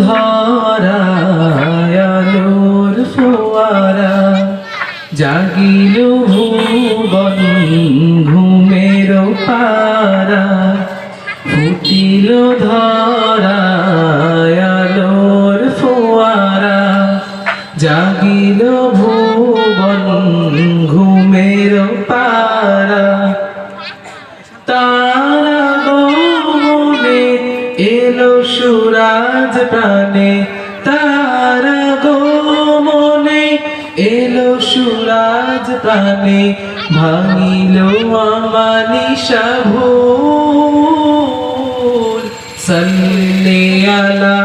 ধরা আলোর ফোয়ারা জাগিল ভুবন ঘুমের পারা ফুটিল ধরা আলোর ফোয়ারা জাগিল ভুবন ঘুমের প্রাণে তারা গমনে এলো সুরাজ প্রাণে, ভাঙিল আমানি ভুল সল্লে আলা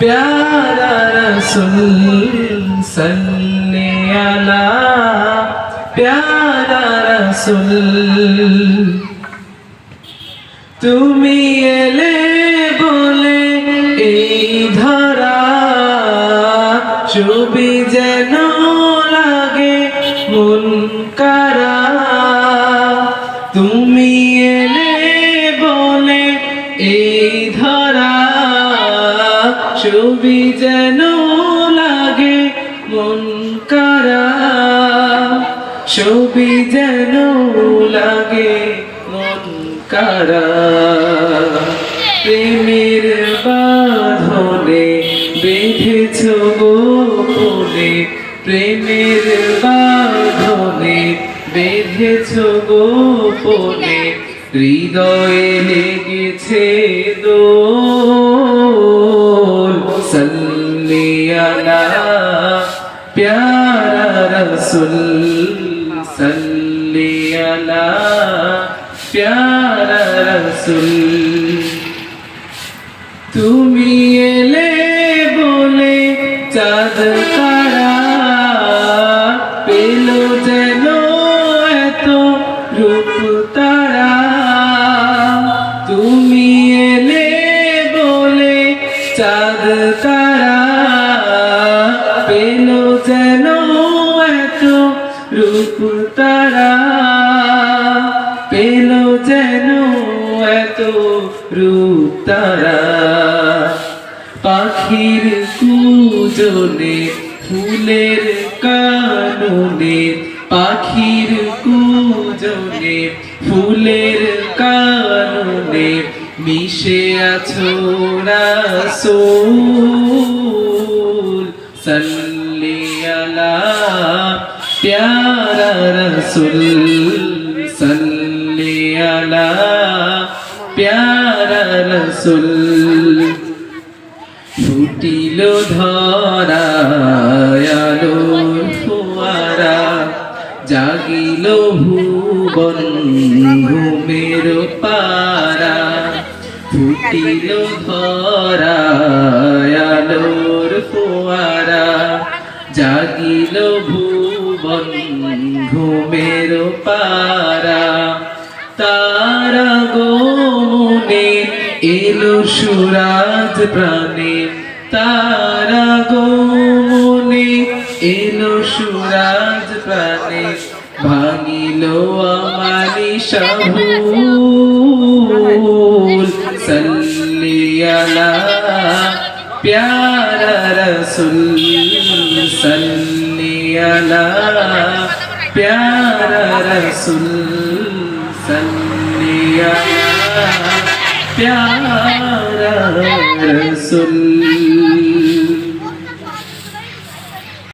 প্যারা রসুল, সল্লে আলা প্যারা রসুল। তুমি এলে ছবি যেন লাগে মন কারা। তুমি এলে বলে এই ধরা। ছবি যেন লাগে মন কারা। ছবি যেন লাগে মন কারা। প্রেমের বাঁধনে বেঁধেছ গোপনে প্রেমের বাঁধনে। বেঁধেছ গোপনে হৃদয়ে লেগেছে দোল। সল্লি আলা প্যারা রসুল। সল্লি আলা প্যারা রসুল। চাঁদ তারা পেল যেন এত রূপ তারা। তুমি এলে বলে চাঁদ তারা পেল যেন এত রূপ তারা। পেল যেন এত রূপ তারা। পাখির কুজনে ফুলের কাননে, পাখির কুজনে, ফুলের কাননে মিশে আছো রাসূল, সাল্লি আলা প্যারা রসুল, সাল্লি আলা প্যারা রসুল। ফুটিল ধরা আলো ফোয়ারা, জাগিল ভুবন ঘুমের পারা ফুটিল ধরা আলোর ফোয়ারা, জাগিল ভুবন ঘুমের পারা তারা গোমনে এলো সুরাজ প্রাণে তারা গোমনে এলো সুরাজ প্রাণে, ভাঙিল আমারি শাহুল। সল্লি আলা প্যারা রসুল, সল্লি আলা প্যারা রসুল, সল্লি আলা প্যারা রসুল।